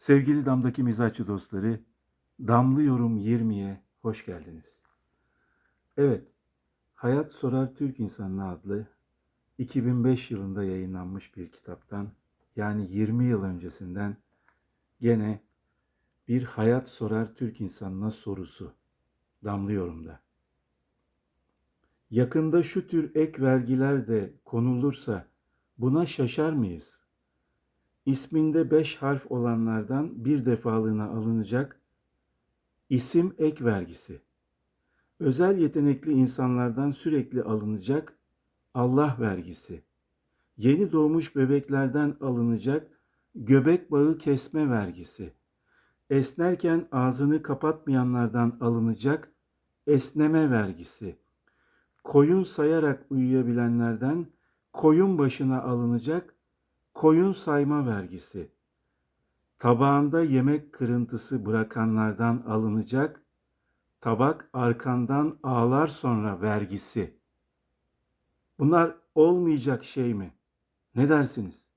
Sevgili Dam'daki mizaççı dostları, Damlıyorum 20'ye hoş geldiniz. Evet, Hayat Sorar Türk İnsanı adlı 2005 yılında yayınlanmış bir kitaptan, yani 20 yıl öncesinden gene bir Hayat Sorar Türk İnsanına sorusu Damlıyorum'da. Yakında şu tür ek vergiler de konulursa buna şaşar mıyız? İsminde beş harf olanlardan bir defalığına alınacak isim ek vergisi. Özel yetenekli insanlardan sürekli alınacak Allah vergisi. Yeni doğmuş bebeklerden alınacak göbek bağı kesme vergisi. Esnerken ağzını kapatmayanlardan alınacak esneme vergisi. Koyun sayarak uyuyabilenlerden koyun başına alınacak koyun sayma vergisi. Tabağında yemek kırıntısı bırakanlardan alınacak tabak arkandan ağlar sonra vergisi. Bunlar olmayacak şey mi? Ne dersiniz?